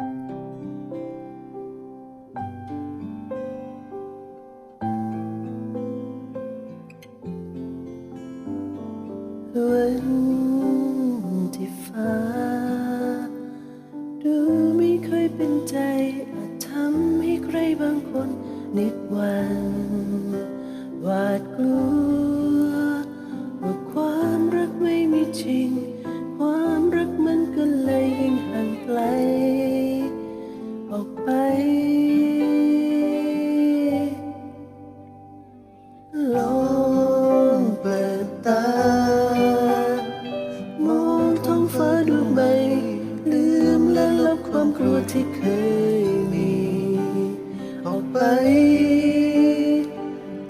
วันที่ฟ้า ดูไม่ค่อยเป็นใจอาจทำให้ใครบางคน นิดหวันหวาดกลัว ออกไป ลองเปิดตา มองท้องฟ้าดูใบลืมและลบความกลัวที่เคยมี ออกไป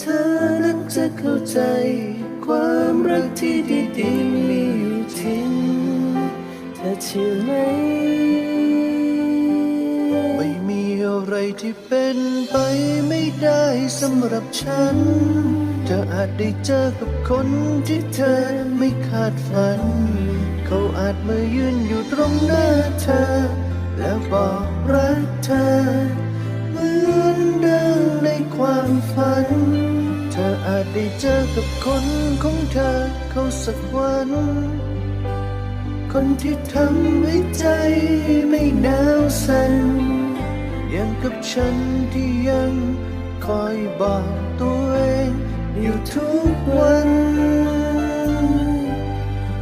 เธอนั้นจะเข้าใจ ความรักที่ดีๆมีอยู่จริงเธอเชื่อไหม ที่เป็นไปไม่ได้สำหรับฉัน เธออาจได้เจอกับคนที่เธอไม่คาดฝัน เขาอาจมายืนอยู่ตรงหน้าเธอ แล้วบอกรักเธอ เหมือนดังในความฝัน เธออาจได้เจอกับคนของเธอเขาสักวัน คนที่ทำให้ใจไม่ ฉันที่ยังคอยบอกตัวเองอยู่ทุกวัน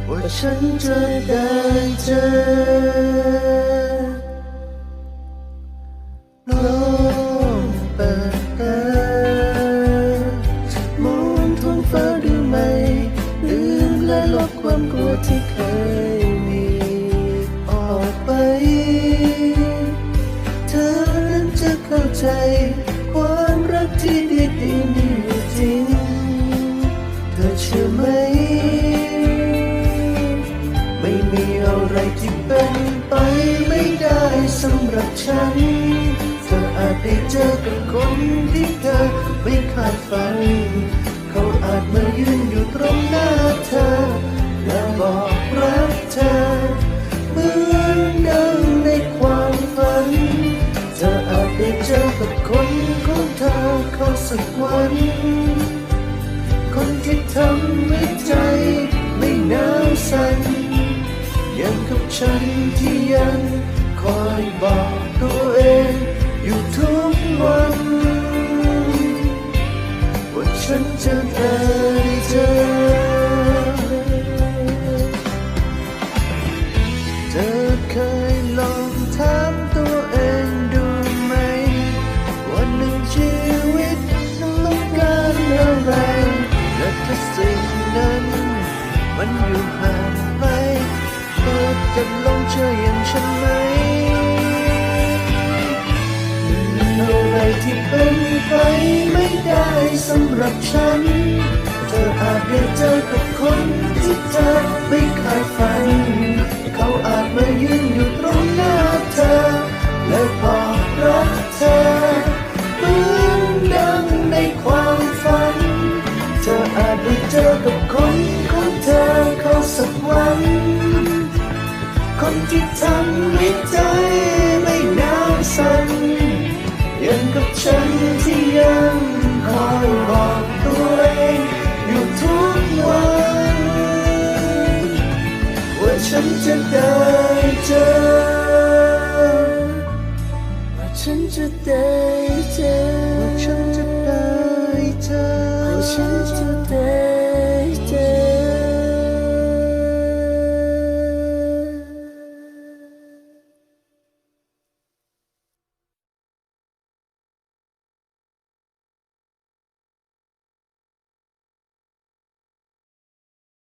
ว่าฉันจะได้เจอลองเปิดตามองท้องฟ้าดูไหมลืมและลบความกลัวที่เคย ใจ ความรักที่ดีๆมีอยู่จริงเธอเชื่อไหม ไม่มีอะไรที่เป็นไปไม่ได้สำหรับฉัน เธออาจได้เจอกับ น คนที่ทำให้ใจไม่หนาวสั่นยังกับฉัน อยู่ห่างไกลเธอจะลงเชื่ออย่างฉันไหมอะไรที่เป็นไปไม่ได้สำหรับฉัน เธออาจได้เจอกับคนที่เธอไม่ ที่ทำให้ใจไม่หนาวสั่นยังกับฉันที่ยังคอยบอกตัวเองอยู่ทุกวันว่าฉันจะได้เจอว่าฉันจะได้เจอ